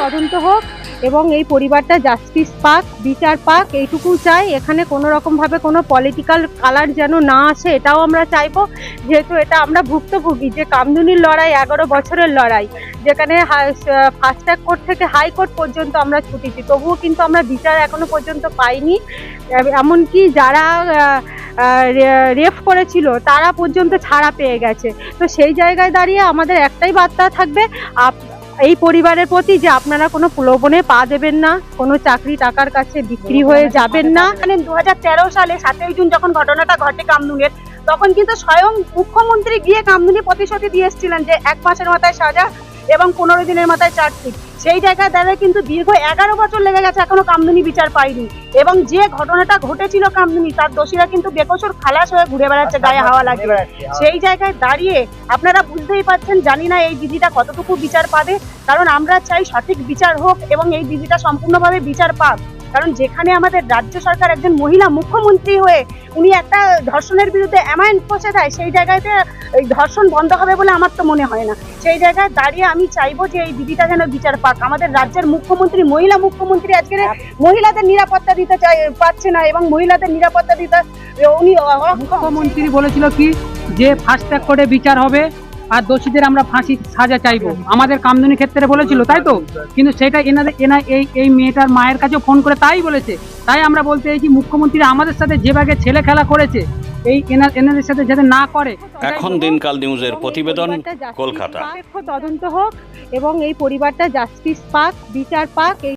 তদন্ত হোক এবং এই পরিবারটা জাস্টিস পাক, বিচার পাক এইটুকু চাই। এখানে কোনো রকমভাবে কোনো পলিটিক্যাল কালার যেন না আসে, এটাও আমরা চাইব। যেহেতু এটা আমরা ভুক্তভোগী, যে কামদুনির লড়াই, এগারো বছরের লড়াই, যেখানে ফার্স্ট ট্র্যাক কোর্ট থেকে হাইকোর্ট পর্যন্ত আমরা ছুটেছি। তবুও কিন্তু আমরা বিচার এখনও পর্যন্ত পাইনি। এমনকি যারা রেফ করেছিল, তারা পর্যন্ত ছাড়া পেয়ে গেছে। তো সেই জায়গায় দাঁড়িয়ে আমাদের একটাই বার্তা থাকবে, আপ- এই পরিবারের প্রতি যে আপনারা কোনো প্রলোভনে পা দেবেন না কোনো চাকরি টাকার কাছে বিক্রি হয়ে যাবেন না। মানে দু হাজার তেরো সালে সাতই জুন যখন ঘটনাটা ঘটে কামদুনের তখন কিন্তু স্বয়ং মুখ্যমন্ত্রী গিয়ে কামদুনি প্রতিশ্রুতি দিয়ে এসেছিলেন যে এক মাসের মাথায় সাজা এবং পনেরো দিনের মাথায় চার্জশিট। সেই জায়গায় দাঁড়িয়ে কিন্তু দীর্ঘ এগারো বছর লেগে গেছে এখনও কামদুনি বিচার পায়নি এবং যে ঘটনাটা ঘটেছিল কামদুনি তার দোষীরা কিন্তু বেকসর খালাস হয়ে ঘুরে বেড়াচ্ছে গায়ে হাওয়া লাগে সেই জায়গায় দাঁড়িয়ে আপনারা বুঝতেই পারছেন জানি না এই দিদিটা কতটুকু বিচার পাবে কারণ আমরা চাই সঠিক বিচার হোক এবং এই দিদিটা সম্পূর্ণভাবে বিচার পাক। কারণ যেখানে আমাদের রাজ্য সরকার একজন মহিলা মুখ্যমন্ত্রী হয়ে উনি একটা ধর্ষণের বিরুদ্ধে অ্যামাইন্ড পৌঁছে দেয় সেই জায়গাতে এই ধর্ষণ বন্ধ হবে বলে আমার তো মনে হয় না। সেই জায়গায় দাঁড়িয়ে আমি চাইব যে এই দিদিটা যেন বিচার পাক। আমাদের রাজ্যের মুখ্যমন্ত্রী, মহিলা মুখ্যমন্ত্রী আজকে মহিলাদের নিরাপত্তা দিতে চাই, পাচ্ছে না এবং মহিলাদের নিরাপত্তা দিতে উনি। মুখ্যমন্ত্রী বলেছিল কি? যে ফাস্ট ট্র্যাক করে বিচার হবে আর দোষীদের আমরা ফাঁসি সাজা চাইব। আমাদের কামদুনি ক্ষেত্রে বলেছিল তাই তো? কিন্তু সেটা এনাদের এনা এই এই মেয়েটার মায়ের কাছে ফোন করে তাই বলেছে। তাই আমরা বলতে চাইছি মুখ্যমন্ত্রী আমাদের সাথে যেভাবে ছেলে খেলা করেছে এই এনার এনাদের সাথে যাতে না করে। এখন দিনকাল নিউজের প্রতিবেদন কলকাতা। তদন্ত হোক এবং এই পরিবারটা জাস্টিস পাক বিচার পাক